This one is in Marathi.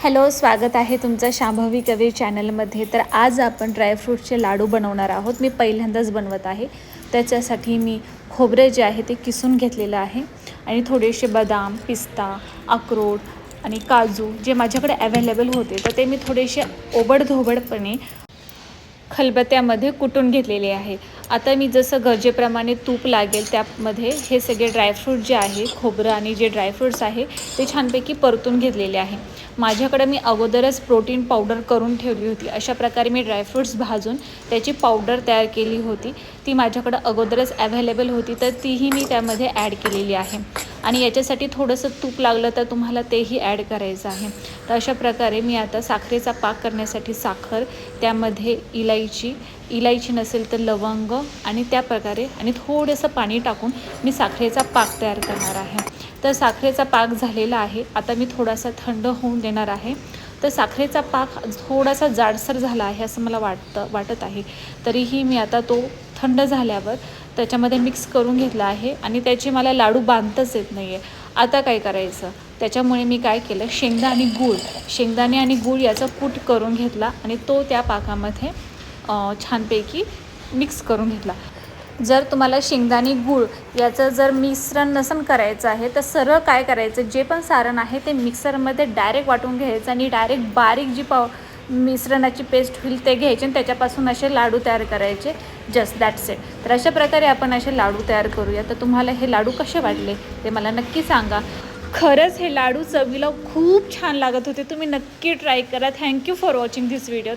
हॅलो स्वागत आहे तुमचं शांभवी कवी चॅनलमध्ये. तर आज आपण ड्रायफ्रूटचे लाडू बनवणार आहोत. मी पहिल्यांदाच बनवत आहे. त्याच्यासाठी मी खोबरे जे आहे ते किसून घेतलेलं आहे. आणि थोडेसे बदाम पिस्ता अक्रोड आणि काजू जे माझ्याकडे अवेलेबल होते तर ते मी थोडेसे ओबडधोबडपणे खलबत्त्यामध्ये कुटून घेतलेले आहे. आता मी जसं गरजेप्रमाणे तूप लागेल त्यामध्ये हे सगळे ड्रायफ्रूट जे आहे खोबरं आणि जे ड्रायफ्रूट्स आहे ते छानपैकी परतून घेतलेले आहे. माझ्याकडे मी अगोदरच प्रोटीन पावडर करून ठेवली होती. अशा प्रकारे मी ड्रायफ्रूट्स भाजून त्याची पावडर तयार केली होती. ती माझ्याकडं अगोदरच अव्हेलेबल होती तर तीही मी त्यामध्ये ॲड केलेली आहे. आणि याच्यासाठी थोडंसं तूप लागलं तर तुम्हाला तेही ॲड करायचं आहे. तर अशा प्रकारे मी आता साखरेचा पाक करण्यासाठी साखर त्यामध्ये इलायची इलायची नसेल तर लवंग आणि त्या प्रकारे आणि थोडंसं पाणी टाकून मी साखरेचा पाक तयार करणार आहे. तर साखरेचा पाक झालेला आहे. आता मी थोडासा थंड होऊन देणार आहे. तर साखरेचा पाक थोडासा जाडसर झाला आहे असं मला वाटतं वाटत आहे. तरीही मी आता तो थंड झाल्यावर त्याच्यामध्ये मिक्स करून घेतला आहे आणि त्याचे मला लाडू बांधताच येत नाही आहे आता काय करायचं? त्याच्यामुळे मी काय केलं? शेंगदा आणि गूळ. शेंगदाणे आणि गूळ याचा कूट करून घेतला आणि तो त्या पाकामध्ये छानपैकी मिक्स करून घेतला. जर तुम्हाला शेंगदाणे गूळ याचं जर मिश्रण नसन करायचं आहे तर सरळ काय करायचं? जे पण सारण आहे ते मिक्सरमध्ये डायरेक्ट वाटून घ्यायचं आणि डायरेक्ट बारीक जी पाव मिश्रणाची पेस्ट होईल ते घ्यायचे आणि त्याच्यापासून असे लाडू तयार करायचे. जस्ट दॅट्स इट तर अशा प्रकारे आपण असे लाडू तयार करूया. तर तुम्हाला हे लाडू कसे वाटले ते मला नक्की सांगा. खरंच हे लाडू चवीला खूप छान लागत होते. तुम्ही नक्की ट्राय करा. Thank you for watching this video